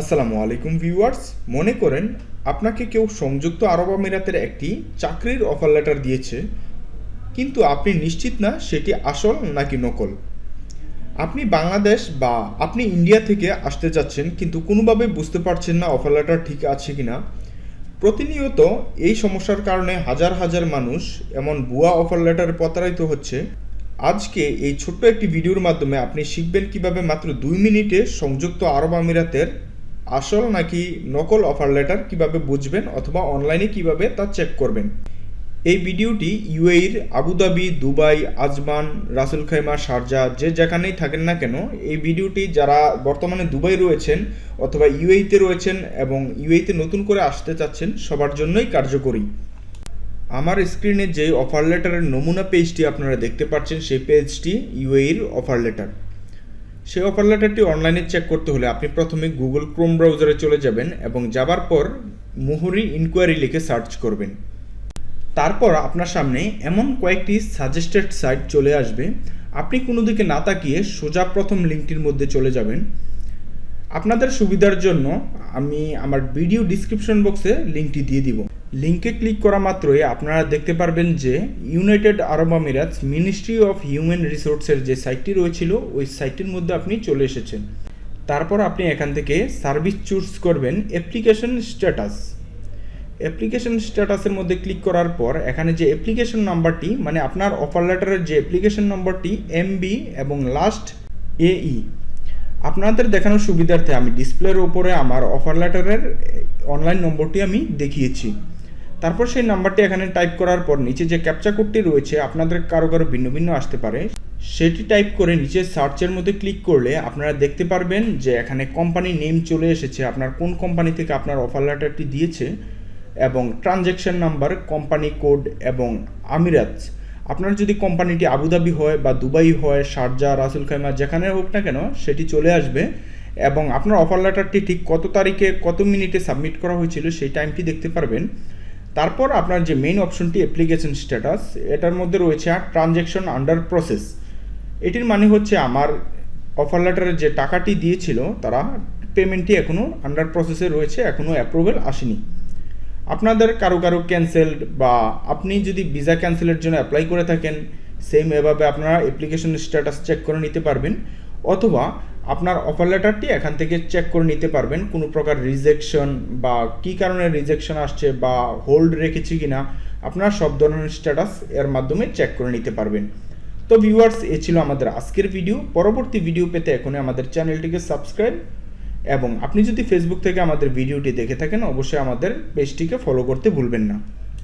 আসসালামু আলাইকুম ভিউয়ার্স। মনে করেন আপনাকে কেউ সংযুক্ত আরব আমিরাতের একটি চাকরির অফার লেটার দিয়েছে, কিন্তু আপনি নিশ্চিত না সেটি আসল নাকি নকল। আপনি বাংলাদেশ বা আপনি ইন্ডিয়া থেকে আসতে যাচ্ছেন, কিন্তু কোনোভাবে বুঝতে পারছেন না অফার লেটার ঠিক আছে কি না প্রতিনিয়ত এই সমস্যার কারণে হাজার হাজার মানুষ এমন ভুয়া অফার লেটারে প্রতারিত হচ্ছে। আজকে এই ছোট্ট একটি ভিডিওর মাধ্যমে আপনি শিখবেন কীভাবে মাত্র দুই মিনিটে সংযুক্ত আরব আমিরাতের আসল নাকি নকল অফার লেটার কীভাবে বুঝবেন অথবা অনলাইনে কীভাবে তা চেক করবেন? এই ভিডিওটি ইউএইর Abu Dhabi Dubai, Ajman, Ras al Khaimah, Sharjah যে যেখানেই থাকেন না কেন, এই ভিডিওটি যারা বর্তমানে দুবাই রয়েছেন অথবা ইউএইতে রয়েছেন এবং ইউএইতে নতুন করে আসতে চাচ্ছেন, সবার জন্যই কার্যকরী। আমার স্ক্রিনে যে অফার লেটারের নমুনা পেজটি আপনারা দেখতে পাচ্ছেন, সেই পেজটি ইউএইর অফার লেটার সেই অফার লেটারটি অনলাইনে চেক করতে হলে আপনি প্রথমে গুগল ক্রোম ব্রাউজারে চলে যাবেন এবং যাবার পর মুহুরি ইনকোয়ারি লিখে সার্চ করবেন। তারপর আপনার সামনে এমন কয়েকটি সাজেস্টেড সাইট চলে আসবে। আপনি কোনো দিকে না তাকিয়ে সোজা প্রথম লিঙ্কটির মধ্যে চলে যাবেন। আপনাদের সুবিধার জন্য আমি আমার ভিডিও ডিসক্রিপশন বক্সে লিঙ্কটি দিয়ে দিব। লিঙ্কে ক্লিক করা মাত্রই আপনারা দেখতে পারবেন যে United Arab Emirates Ministry of Human রিসোর্সের যে সাইটটি রয়েছিল, ওই সাইটটির মধ্যে আপনি চলে এসেছেন। তারপর আপনি এখান থেকে সার্ভিস চুজ করবেন অ্যাপ্লিকেশন স্ট্যাটাস। অ্যাপ্লিকেশন স্ট্যাটাসের মধ্যে ক্লিক করার পর এখানে যে অ্যাপ্লিকেশন নাম্বারটি মানে আপনার অফার লেটারের যে অ্যাপ্লিকেশন নম্বরটি এমবি এবং লাস্ট এই আপনাদের দেখানোর সুবিধার্থে আমি ডিসপ্লের ওপরে আমার অফার লেটারের অনলাইন নম্বরটি আমি দেখিয়েছি। তারপর সেই নাম্বারটি এখানে টাইপ করার পর নিচে যে ক্যাপচা কোডটি রয়েছে, আপনাদের কারও কারও ভিন্ন ভিন্ন আসতে পারে। সেটি টাইপ করে নিচে সার্চের মধ্যে ক্লিক করলে আপনারা দেখতে পারবেন যে এখানে কোম্পানি নেম চলে এসেছে, আপনার কোন কোম্পানি থেকে আপনার অফার লেটারটি দিয়েছে এবং ট্রানজ্যাকশন নাম্বার কোম্পানি কোড এবং আমিরাত। আপনার যদি কোম্পানিটি আবুধাবি হয় বা দুবাই হয়, শারজা, রাসুল খাইমা যেখানে হোক না কেন, সেটি চলে আসবে এবং আপনার অফার লেটারটি ঠিক কত তারিখে, কত মিনিটে সাবমিট করা হয়েছিল, সেই টাইমটি দেখতে পারবেন। তারপর আপনার যে মেইন অপশনটি অ্যাপ্লিকেশন স্ট্যাটাস এটার মধ্যে রয়েছে আর ট্রানজ্যাকশন আন্ডার প্রসেস এটির মানে হচ্ছে আমার অফার লেটারের যে টাকাটি দিয়েছিল, তারা পেমেন্টটি এখনও আন্ডার প্রসেসে রয়েছে এখনও অ্যাপ্রুভেল আসেনি। আপনাদের কারও কারও ক্যান্সেলড বা আপনি যদি ভিসা ক্যান্সেলের জন্য অ্যাপ্লাই করে থাকেন সেম এভাবে আপনারা অ্যাপ্লিকেশন স্ট্যাটাস চেক করে নিতে পারবেন। অথবা আপনার অফার লেটারটি এখান থেকে চেক করে নিতে পারবেন কোনো প্রকার রিজেকশন বা কী কারণে রিজেকশন আসছে বা হোল্ড রেখেছি কিনা, আপনার সব ধরনের স্ট্যাটাস এর মাধ্যমে চেক করে নিতে পারবেন। তো ভিউয়ার্স এ ছিল আমাদের আজকের ভিডিও পরবর্তী ভিডিও পেতে এখনই আমাদের চ্যানেলটিকে সাবস্ক্রাইব এবং আপনি যদি ফেসবুক থেকে আমাদের ভিডিওটি দেখে থাকেন, অবশ্যই আমাদের পেজটিকে ফলো করতে ভুলবেন না।